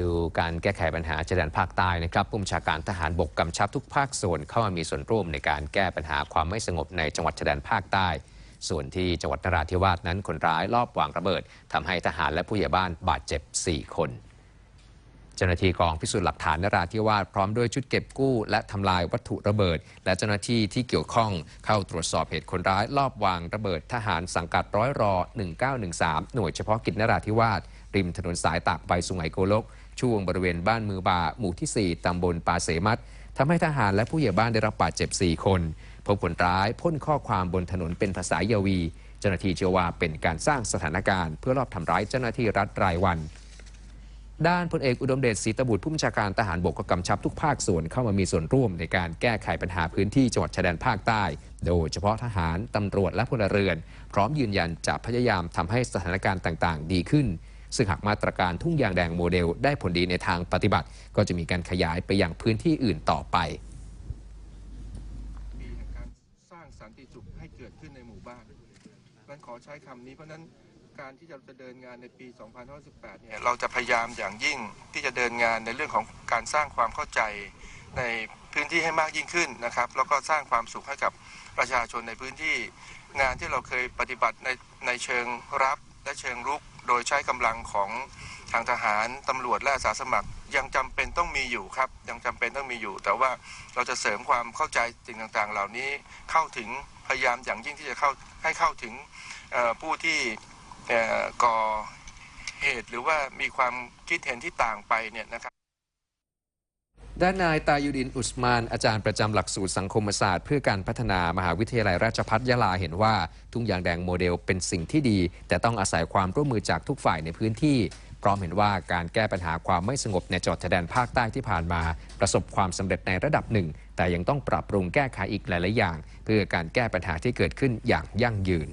ดูการแก้ไขปัญหาชายแดนภาคใต้นะครับผู้บัญชาการทหารบกกำชับทุกภาคส่วนเข้ามามีส่วนร่วมในการแก้ปัญหาความไม่สงบในจังหวัดชายแดนภาคใต้ ส่วนที่จังหวัดนราธิวาสนั้นคนร้ายลอบวางระเบิดทำให้ทหารและผู้ใหญ่บ้านบาดเจ็บ 4 คน จ้าหน้าที่กองพิสูจน์หลักฐานนราธิวาสพร้อมด้วยชุดเก็บกู้และทำลายวัตถุระเบิด และเจ้าหน้าที่ที่เกี่ยวข้องเข้าตรวจสอบเหตุคนร้ายลอบวางระเบิดทหารสังกัดร้อยรอ 1913 หน่วยเฉพาะกิจนราธิวาสริมถนนสายตากใบสุไหงโกลก ช่วงบริเวณบ้านมือบาหมู่ที่ 4 ตำบลปาเสมัดทำให้ทหารและผู้ใหญ่บ้านได้รับบาดเจ็บ 4 คน พบคนร้ายพ่นข้อความบนถนนเป็นภาษายาวี เจ้าหน้าที่เชื่อว่าเป็นการสร้างสถานการณ์ เพื่อรอบทำร้ายเจ้าหน้าที่รัฐรายวัน ด้านพลเอกอุดมเดชศรีตบุตรผู้บัญชาการทหารบกก็กำชับทุกภาคส่วนเข้ามามีส่วนร่วมในการแก้ไขปัญหาพื้นที่จังหวัดชายแดนภาคใต้ โดยเฉพาะทหารตำรวจและพลเรือน พร้อมยืนยันจะพยายามทำให้สถานการณ์ต่างๆ ดีขึ้น ซึ่งหากมาตรการทุ่งยางแดงโมเดลได้ผลดีในทางปฏิบัติ ก็จะมีการขยายไปยังพื้นที่อื่นต่อไปปีการสร้างสันติสุขให้เกิดขึ้นในหมู่บ้านนั้นขอใช้คำนี้เพราะนั้น การที่เราจะเดินงานในปี2518เนี่ยเราจะพยายามอย่างยิ่งที่จะเดินงานในเรื่องของการสร้างความเข้าใจในพื้นที่ให้มากยิ่งขึ้นนะครับ แล้วก็สร้างความสุขให้กับประชาชนในพื้นที่ งานที่เราเคยปฏิบัติในในเชิงรับและเชิงรุก โดยใช้กำลังของทางทหารตำรวจและอาสาสมัคร ยังจำเป็นต้องมีอยู่ครับ ยังจำเป็นต้องมีอยู่ แต่ว่าเราจะเสริมความเข้าใจสิ่งต่างๆ เหล่านี้เข้าถึงพยายามอย่างยิ่งที่จะเข้าให้เข้าถึงผู้ที่ ก่อเหตุหรือว่ามีความคิดเห็นที่ต่างไปเนี่ยนะครับด้านนายตายุดินอุสมาน อาจารย์ประจำหลักสูตรสังคมศาสตร์ เพื่อการพัฒนามหาวิทยาลัยราชภัฏยะลาเห็นว่า ทุ่งยางแดงโมเดลเป็นสิ่งที่ดี แต่ต้องอาศัยความร่วมมือจากทุกฝ่ายในพื้นที่ พร้อมเห็นว่าการแก้ปัญหาความไม่สงบในจังหวัดชายแดนภาคใต้ที่ผ่านมา ประสบความสำเร็จในระดับหนึ่ง แต่ยังต้องปรับปรุงแก้ไขอีกหลาย ๆ อย่าง เพื่อการแก้ปัญหาที่เกิดขึ้นอย่างยั่งยืน